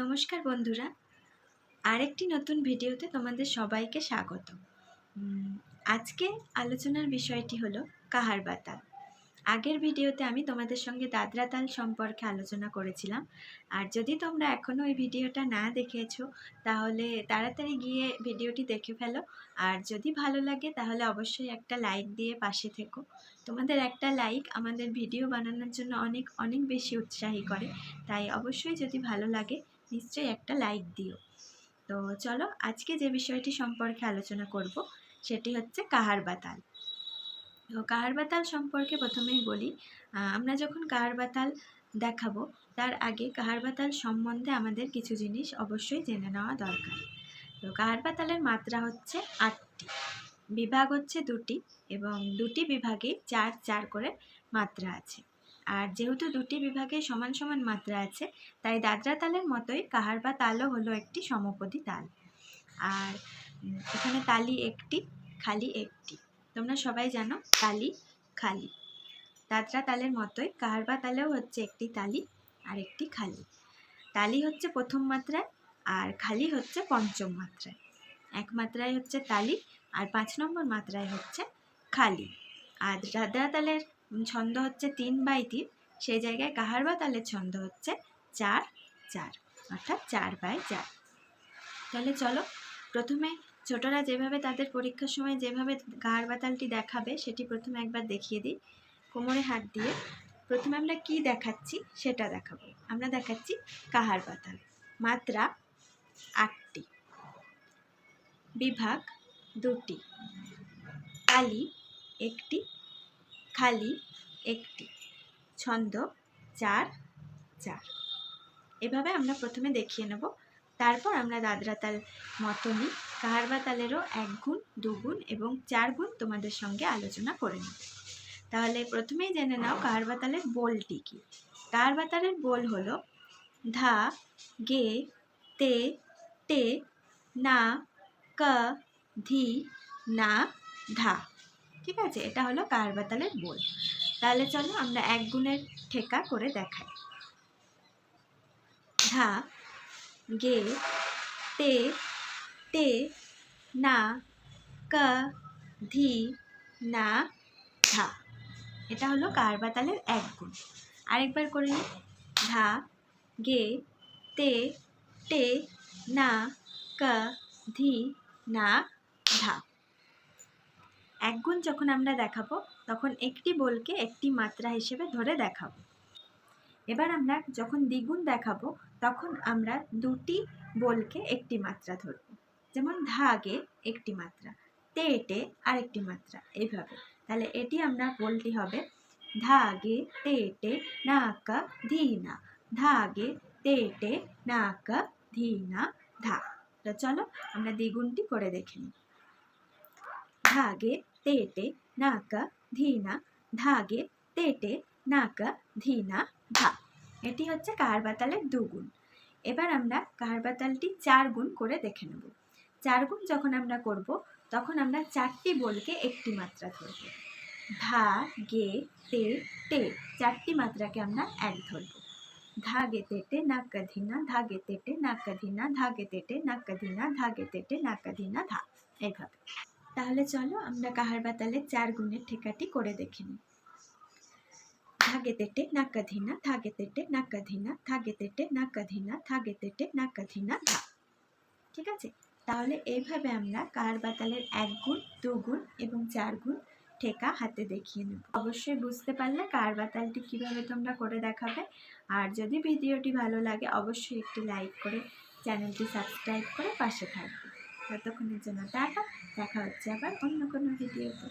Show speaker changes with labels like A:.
A: নমস্কার বন্ধুরা। আরেকটি নতুন ভিডিওতে তোমাদের সবাইকে স্বাগত। আজকে আলোচনার বিষয়টি হলো কাহার বাতাল। আগের ভিডিওতে আমি তোমাদের সঙ্গে দাদরা তাল সম্পর্কে আলোচনা করেছিলাম। আর যদি তোমরা এখনও ওই ভিডিওটা না দেখেছ, তাহলে তাড়াতাড়ি গিয়ে ভিডিওটি দেখে ফেলো। আর যদি ভালো লাগে, তাহলে অবশ্যই একটা লাইক দিয়ে পাশে থেকো। তোমাদের একটা লাইক আমাদের ভিডিও বানানোর জন্য অনেক অনেক বেশি উৎসাহী করে। তাই অবশ্যই যদি ভালো লাগে নিশ্চয়ই একটা লাইক দিও। তো চলো আজকে যে বিষয়টি সম্পর্কে আলোচনা করব, সেটি হচ্ছে কাহার বাতাল। তো কাহার বাতাল সম্পর্কে প্রথমেই বলি আমরা যখন কাহার বাতাল দেখাবো, তার আগে কাহার বাতাল সম্বন্ধে আমাদের কিছু জিনিস অবশ্যই জেনে নেওয়া দরকার। তো কাহার বাতালের মাত্রা হচ্ছে আটটি, বিভাগ হচ্ছে দুটি এবং দুটি বিভাগে চার চার করে মাত্রা আছে। আর যেহেতু দুটি বিভাগে সমান সমান মাত্রা আছে, তাই দাদরা তালের মতোই কাহার বা তালও হলো একটি সমপদী তাল। আর এখানে তালি একটি, খালি একটি। তোমরা সবাই জানো তালি, খালি। দাদরা তালের মতোই কাহার বা তালেও হচ্ছে একটি তালি আর একটি খালি। তালি হচ্ছে প্রথম মাত্রায় আর খালি হচ্ছে পঞ্চম মাত্রায়। এক মাত্রায় হচ্ছে তালি আর পাঁচ নম্বর মাত্রায় হচ্ছে খালি। আর দাদরা তালের ছন্দ হচ্ছে তিন বাই তিন। সেই জায়গায় কাহার বা? তালের ছন্দ হচ্ছে চার চার। অর্থাৎ চার বাই চার। তাহলে চলো, প্রথমে ছোটরা যেভাবে তাদের পরীক্ষার সময় যেভাবে কাহার বাতালটি দেখাবে, সেটি প্রথমে একবার দেখিয়ে দিই। কোমরে হাত দিয়ে। প্রথমে আমরা কি দেখাচ্ছি, সেটা দেখাবো। আমরা দেখাচ্ছি কাহার বাতাল মাত্রা আটটি। বিভাগ দুটি। কালি একটি। খালি একটি ছন্দ, চার চার। এভাবে আমরা প্রথমে দেখিয়ে নেব। তারপর আমরা দাদরা তাল মতনই কাহারবা তালেরও এক গুণ দুগুণ এবং চার গুণ তোমাদের সঙ্গে আলোচনা করে নেব। তাহলে প্রথমেই জেনে নাও কাহারবা তালের বোলটি কী। কাহারবা তালের বোল হলো ধা, গে, তে টে না, ক, ধি, না, ধা। ঠিক আছে? এটা হলো কাহারবা তালের বোল। তাহলে চলো আমরা এক গুণের ঠেকা করে দেখাই। ধা, গে, তে তে, না, ক, ধি, না, ধা। এটা হলো কারবা তালের এক গুণ। আরেকবার করে নিই। ধা, গে, তে টে না, ক, ধি, না, ধা। এক গুণ যখন আমরা দেখাবো, তখন একটি বলকে একটি মাত্রা হিসেবে ধরে দেখাবো। এবার আমরা যখন দ্বিগুণ দেখাবো, তখন আমরা দুটি বলকে একটি মাত্রা ধরব। যেমন ধাগে একটি মাত্রা, তেটে আরেকটি মাত্রা এইভাবে তাহলে এটি আমরা বলটি হবে ধাগে তেটে নাকা ধীনা, ধাগে তেটে নাকা ধীনা, ধা। তো চলো আমরা দ্বিগুণটি করে দেখে নিই। ধাগে তেটে নাকা ধীনা ধাগে তেটে নাকা ধীনা ধা এটি হচ্ছে কাহারবাতালের দুগুণ। এবার আমরা কাহারবাতালটি চার গুণ করে দেখে নেব। চার গুণ যখন আমরা করব, তখন আমরা চারটি বলকে একটি মাত্রা ধরব। ধা, গে, তে টে চারটি মাত্রাকে আমরা এক ধরব। ধাগে তেটে নাক্কাধিনা ধাগে তেটে নাক্কাধিনা ধাগে তেটে নাক্কাধিনা ধাগে তেটে নাক্কাধিনা ধা। এইভাবে। তাহলে চলো আমরা কাহার বাতালের চার গুণের ঠেকাটি করে দেখে নিই। ধাগে তেটে নাক্কাধিনা ধাগে তেটে নাক্কাধিনা ধাগে তেটে নাক্কাধিনা ধাগে তেটে নাক্কাধিনা ধা। ঠিক আছে? তাহলে এইভাবে আমরা কাহার বাতালের এক গুণ, দু গুণ এবং চার গুণ ঠেকা হাতে দেখিয়ে নেব। অবশ্যই বুঝতে পারলে কার বাতালটি কীভাবে তোমরা করে দেখাবে। আর যদি ভিডিওটি ভালো লাগে, অবশ্যই একটি লাইক করে চ্যানেলটি সাবস্ক্রাইব করে পাশে থাকবে। ততক্ষণের জন্য টাটা দেখা হচ্ছে আবার অন্য কোনো ভিডিওতে